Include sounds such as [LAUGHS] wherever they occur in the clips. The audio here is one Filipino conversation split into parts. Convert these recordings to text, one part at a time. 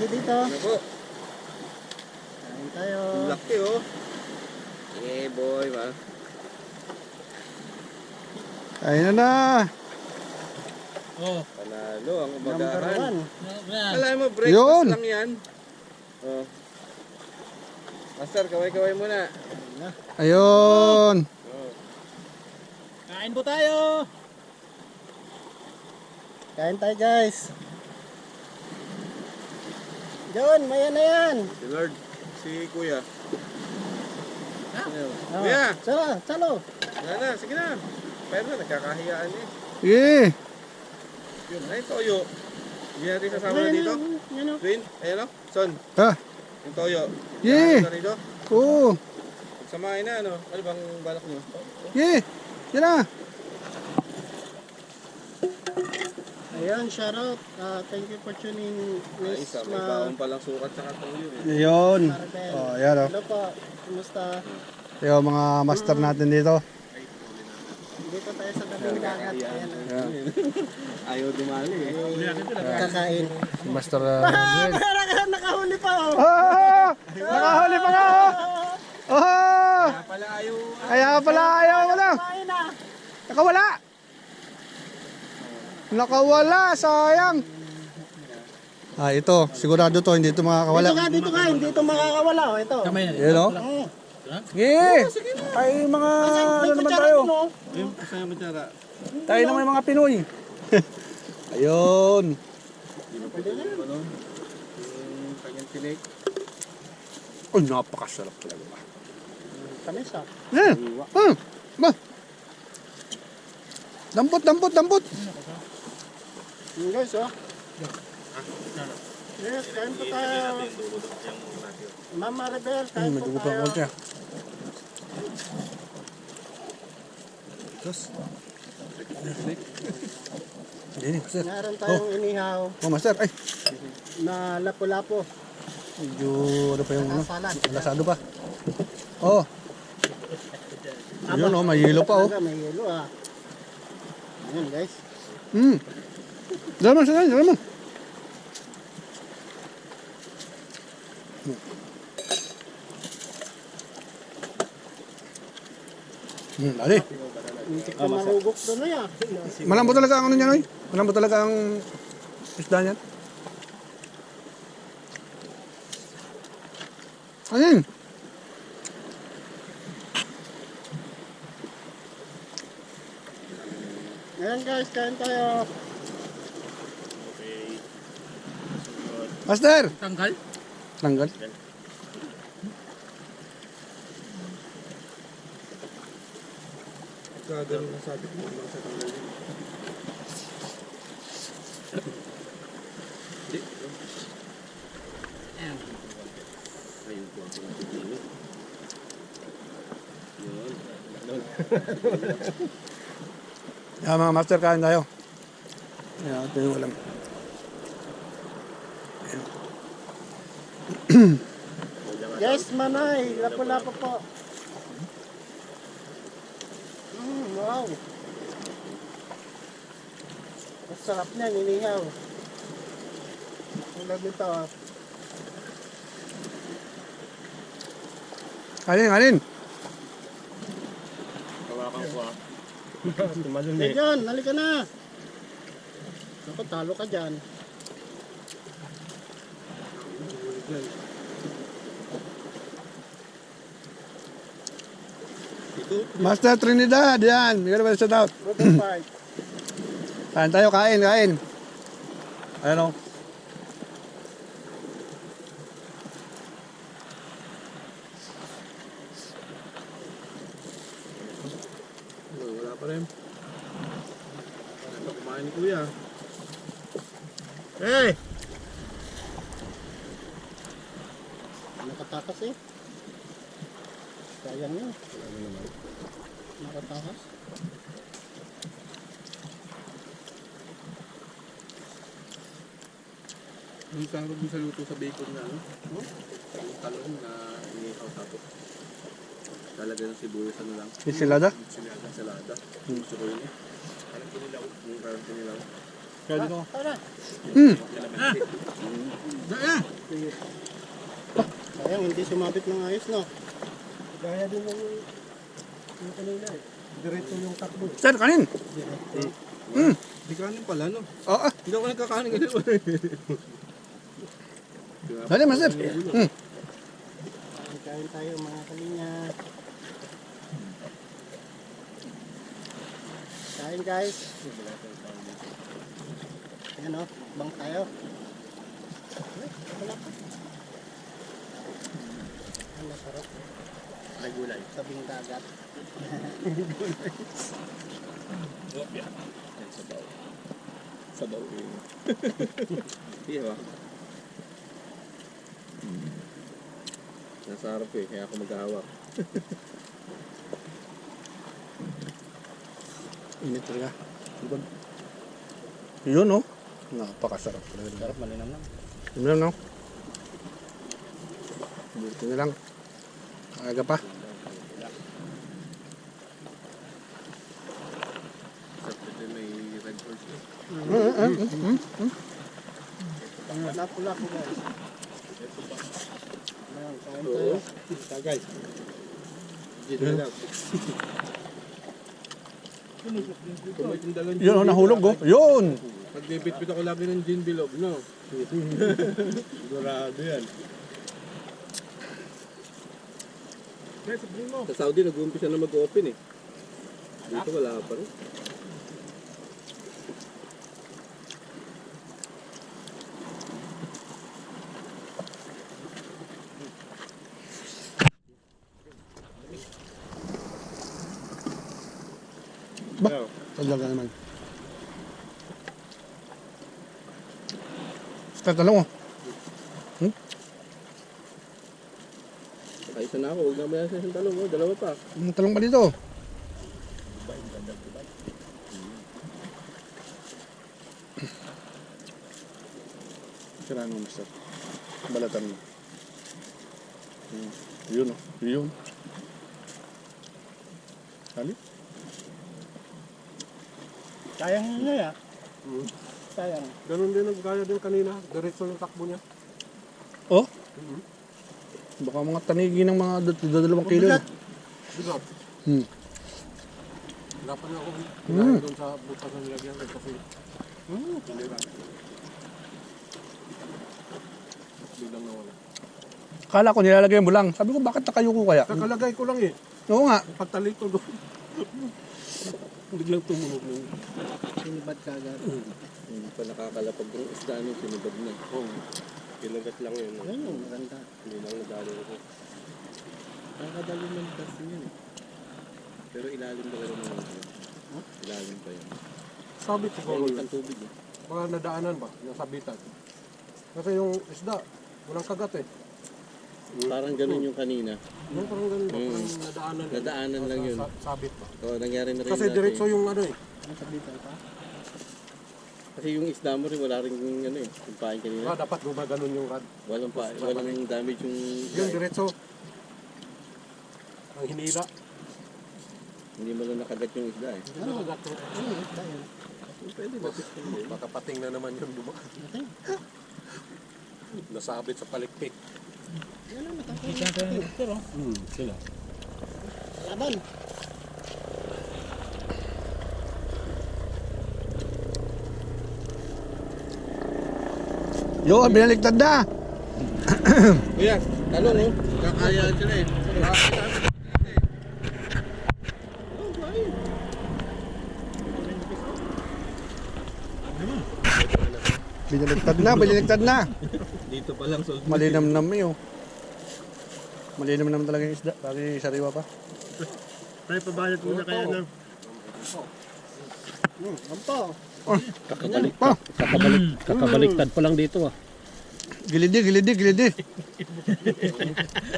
Thank you dito. Ano po? Kain tayo. Laki oh. Eh boy, ma. Ayun na na. Oh, Panalo ang Number umagahan. Alam mo, breakfast Yun. lang yan. Oh. Master, kaway-kaway muna. Ayun. Oh. Kain po tayo. Kain tayo guys. John, maya na yan. Si Lord, si Kuya. Ayun. Oh, Kuya, Salo, salo. na na, sige na. Pero nagkakahiyaan eh. Sige. Yun, ay toyo. Hindi natin sasama na dito. oh. Twin, ayun o. Son, Ha? yung toyo. Yeah. Na dito. Oo. Samahin na, ano? Ano bang balak nyo? Sige. Yan na. Ayan, shout out. Ah, thank you for tuning Ay, Miss isa, may Ma baong palang sukat sa toyo eh. Ayun. Oh, yan oh. Hello po. Kumusta? Yung mga master natin dito. Dito tayo sa tabing dagat. Ayan. Yan. Ayaw dumali eh. Kakain. Si Master uh. Naka- Nakahuli pa oh. Oh! Nakahuli pa nga oh! Oh! Kaya pala ayaw. Kaya pala ayaw mo na. Kain na. Nakawala. Nakawala, sayang. Ah, ito. Sigurado to, hindi ito Dito makakawala. ka, dito ka. Hindi ito makakawala. Oh, ito. Kamay na. Yan oh. Mm. Sige. Ay, mga ano naman tayo. oh. Yung kasama tiyara. Tayo naman yung mga Pinoy. [LAUGHS] Ayun. Ano? Yung kanyang tinik. Oh, napakasarap talaga. Tamis ah. Eh, ah, ba? Dampot, dampot, dampot. Yun guys, oh. Yes, kain po tayo. Mama Rebel, Hmm, kain po madugo pa tayo. konti ah. Sus. Hindi, master. Meron tayong inihaw Oh, master. Ay, na lapu-lapu. medyo ano pa yung ano? Lasado pa. Oh. Ayun oh, may yelo pa oh. May yelo ah. Ayan guys. Hmm. Dalaman, dalaman, dalaman. Hmm, dali. Ko marugok doon yan. Malambot talaga ang ano niyan, oy. Malambot talaga ang isda niyan. Ano yun? Ayan guys, kain tayo. Master! Tanggal. Tanggal. Gagawin na sabi ko. Mga sa tanggal yun. Yan mga master, kain tayo. Yan, ito yung alam. [COUGHS] Yes, Manay. Lapu-lapu po. Mm, wow. Ang sarap niyan, inihaw. Tulad nito ah. Kanin, kanin. Hawakan ko ah. Hey John, halika na. Ako, talo ka dyan. Ito. Master Trinidad, yan. Bigyan naman shout out. Kain tayo, kain, kain. Ayan o. Oh, wala pa rin. Ito kumain ni Kuya. Hey! Nakatakas eh. Sayang yun. Nakatakas. Yung sarap mo sa luto sa bacon na ano? Yung talong na inihaw tapos lalagay ng sibuyas ano lang. Enchilada? Enchilada, salada. Gusto ko yun eh. Parang kinilaw. Yung parang kinilaw. Pwede ko. Tara. Hmm. Sayang, hindi sumabit ng ayos, no? Gaya din ng yung kanina eh. Diretso yung takbo. Sir, kanin. Hmm. Di kanin pala, no? Oo. ah. Hindi ako nagkakanin ganun. Dali, master. Hmm. Kain tayo mga kalinya. Kain guys. Ayan o, bang tayo. Ay, wala pa. Ang masarap. May gulay. Tabing dagat. Sabaw. Sabaw eh. [LAUGHS] Iya ba? Nasa harap eh, kaya ako maghahawak. [LAUGHS] Init talaga. Yun, oh. Napakasarap. Sarap, malinam lang. Yun lang, no? Buti na lang. Aga pa. Except that may red horse eh. Hmm, hmm, hmm, hmm. Pula ko guys. Ayan, kain tayo. Tagay. Na lang. Yun, oh, nahulog, oh. Yun! Pagbibit-bit ako lagi ng gin bilog, no? [LAUGHS] Sigurado yan. Sa Saudi, nag-uumpisa na mag-open eh. Dito wala pa rin. Ba? Talaga naman. Start talong, oh. Saka isa na ako, huwag na maya sa isang talong. Oh, dalawa pa. Ang talong pa dito. Siraan mo, mister. Balatan mo. Hmm. Yun, oh. Yun. Hali? Sayang nyo ya. Hmm. Sayang. Ganun din ang gaya din kanina. Diretso yung takbo niya. Oh? Baka mga tanigi ng mga dalawang kilo. na. Bigot. Hmm. Dapat nga ako Hmm. doon sa butas ng nilagyan ko kasi Hmm. hindi ba? Biglang nawala. Kala ko nilalagay mo lang. Sabi ko, bakit nakayuko kaya? Kakalagay ko lang eh. Oo nga. Pagtalik ko doon. Biglang tumunog yung Sinibad ka agad. Hindi pa nakakalapag yung isda nung sinubad na. Oo. Kinagat lang yun. Ayan yung maganda. Hindi lang nadali ko. Nakakadali ng kasi yun eh. Pero ilalim talaga naman yun. Ilalim pa yun. Sabit siguro Mainit yun. ang tubig eh. Mga nadaanan ba? Yung sabitan. Kasi yung isda, walang kagat eh. Parang ganun yung kanina. Yung parang ganun ba? Mm. Parang nadaanan. eh. Nadaanan lang yun. Sa- sabit ba? Oo, nangyari na rin Kasi diretso yung ano eh. Ang sabitan pa. Kasi yung isda mo rin wala rin yung ano eh. Yung pain kanina. Ah, dapat gumaganon yung rad. Walang pa, walang damage yung Yun, diretso. Ang hinila. hindi mo lang nakagat yung isda eh. Ano? Ano? Sayang. Pwede ba? Hindi. Baka pating na naman yun duma. Nasabit sa palikpik. Yan ang doktor, oh. Hmm, sila. Laban. Yo, binaligtad na. Kuya, talong oh. Kakaya sila eh. Binaligtad na, binaligtad na. Dito pa lang sold. Malinamnam eh, oh. Malinamnam talaga yung isda. Bagay sariwa pa. Tayo pabayad muna kaya ng... Hmm, ampo. Kakabalik pa. Kakabalik, kakabaliktad pa lang dito ah. Gilidi, gilidi, gilidi.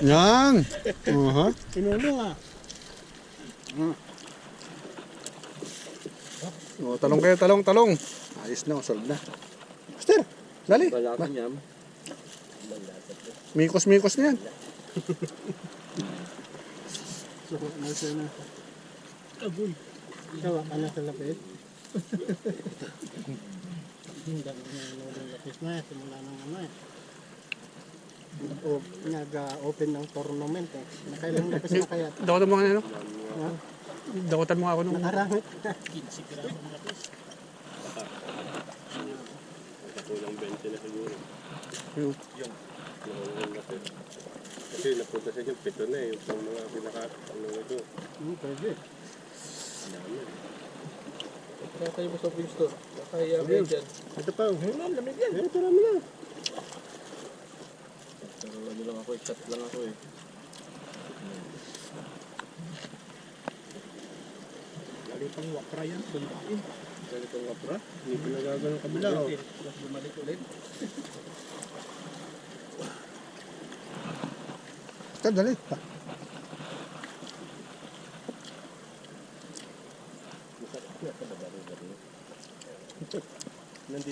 Yan. Uh-huh. Tinulong ah. Oh, talong kayo, talong, talong. Ayos na, solve na. Master, dali. Wala ka niyam. Mikos-mikos na yan. So, nasa na. Aboy. Ikaw, ka na sa lapit. Hindi ako nanonood lapis na eh. Simula ng ano eh. Nag-open ng tournament eh. Nakailang lapis na kaya. Dakotan mo nga ano? Ha? Dakotan mo ako nung... Nakarangit. 15 piraso ng lapis. Kulang 20 na siguro. Yung, Nakulang na sila. Kasi napunta sa inyo, pito na eh. Yung mga pinaka, ano ito. Hmm, pwede. Dami. Kaya mo sa fridge to. Kaya kayo dyan. Ito pa. oh. Ayun lang, lamig yan. Ito namin na. Pero ano lang ako, chat lang ako eh. lalo pang wakra yan. Buntain. Ganito nga pra. Hindi ko nagagano kabila. Oh. Bumalik ulit. Ito, dali. Nandito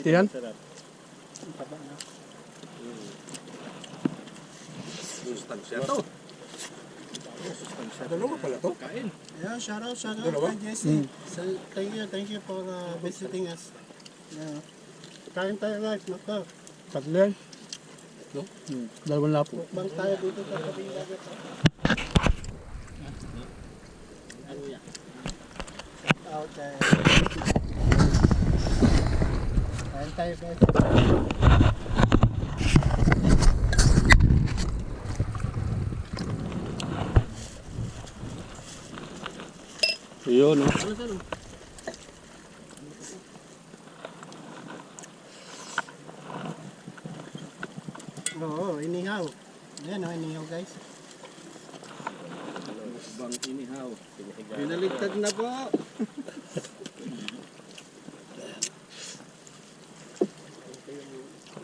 Yan? Sustansya to. Dalawa pala to? Kain. Yeah, shout out, shout out Dalawa? kay Jesse. So, thank you, thank you for uh, visiting us. Yeah. Kain tayo guys, nako. Tatlo yan. No? Hmm. Dalawang lapo. Mukbang tayo dito sa tabing dagat. Shout out kay Kain tayo guys. Yun, no? Oo, inihaw. Ayan o, inihaw guys. Bang inihaw. Pinaligtad na po.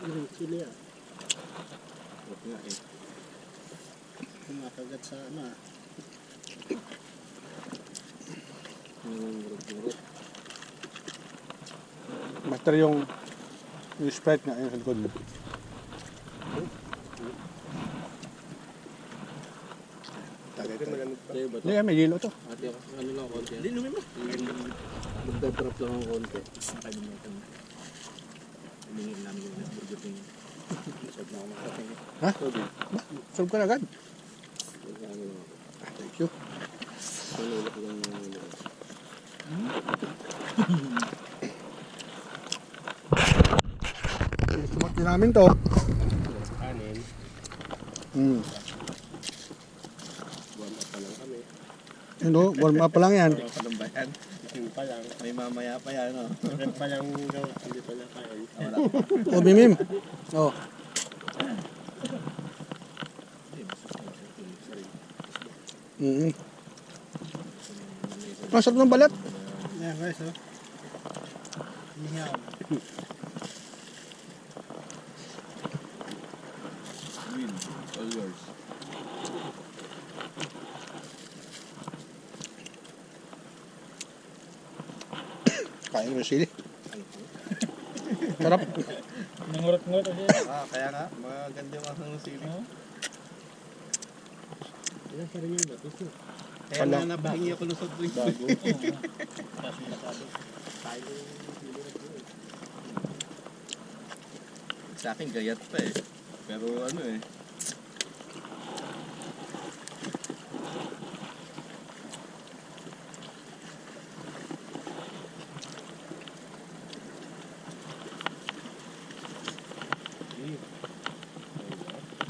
Yung chili ah. Nga eh. Kumakagat sa ano ah. Master yung yung Sprite nga yun sa likod mo. Hindi, may yelo to. Ate ano lang konti. Hindi, lumin mo. Magdadrop lang ang konti. Sakay mo ito. Humingi namin yung West Burger King. Sarap na ako. Ha? Sabi, Solve ka na agad. ano. Thank you. Manulak lang yung ano. Sumak din namin to. Kanin. Hmm. Warm up pa lang kami. Yun o, warm up pa lang yan. Warm pa lang ba yan? Gising pa lang. May mamaya pa yan, no? Red pa lang gawa. Hindi pa lang kain. Wala. O, bimim. O. Mm -hmm. Ang sarap ng balat. Ayan guys oh. Inihaw. Win. All yours. [COUGHS] Kain mo sili. Sarap. Nangurot-ngurot kasi. Ah, kaya nga. Maganda yung ang sili. Pa rin yung batis no. Kaya Wala. nga napahingi ako ng soft drinks. [LAUGHS] Sa akin, gayat pa eh. Pero ano eh.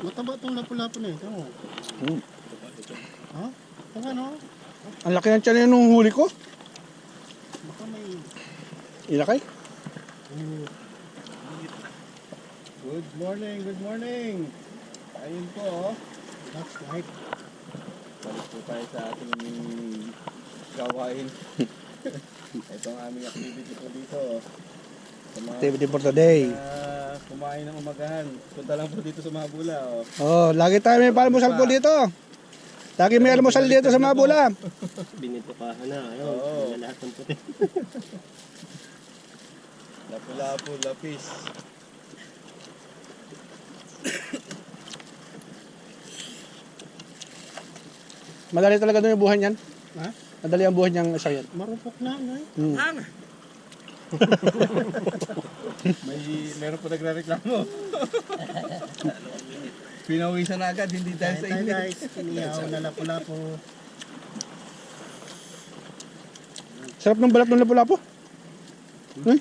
Mataba itong lapu-lapu na ito. Mm. Ha? Kung ano? Ang laki ng tiyan nung huli ko. Baka may... Ilakay. Good morning, good morning. Kain po. oh. That's right. Balik po tayo sa ating gawain. [LAUGHS] Ito ang aming activity po dito. Sa mga Activity for today. kumain ng umagahan. Punta lang po dito sa Mabula. Oh. Oh, lagi tayo may almusal po dito. Lagi may almusal dito sa Mabula. Binito ka na. Ano? Oo. lahat ng puti. [LAUGHS] Lapu-lapu, lapis. Madali talaga doon yung buhay niyan. Ha? Madali ang buhay niyang isa yan. Marupok na, no? Mm. [LAUGHS] May, meron pa nagre-reklamo. [LAUGHS] Pinawisan na agad, hindi dahil sa tayo init. guys, kinihaw na lapu-lapu. Sarap ng balat ng lapu-lapu. Hmm?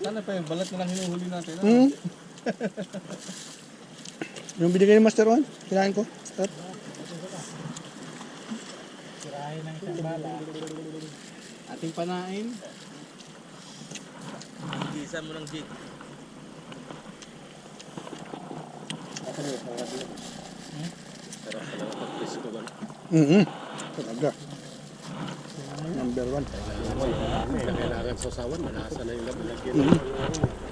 Sana pa yung balat na lang hinuhuli natin. ah. Mm. yung binigay ni Master Juan, kinain ko. Sarap. Ating panain. Gisa mo ng jig. Sarap pala kapag presko ba? Mm-hmm. Talaga. Number one. Kailangan sa sawan, malasa na yung lagyan.